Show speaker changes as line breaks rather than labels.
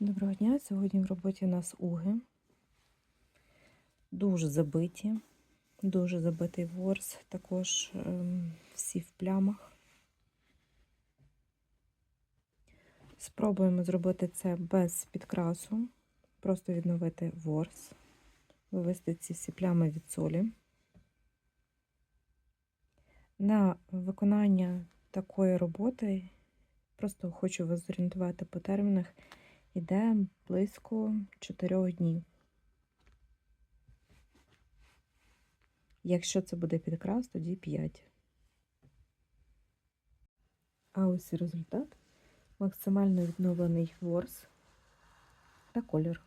Доброго дня! Сьогодні в роботі у нас уги. Дуже забиті, дуже забитий ворс, також ем, всі в плямах. Спробуємо зробити це без підкрасу, просто відновити ворс, вивести ці всі плями від солі. На виконання такої роботи, просто хочу вас зорієнтувати по термінах, йде близько 4 днів. Якщо це буде підкрас, тоді 5. А ось і результат. Максимально відновлений ворс та колір.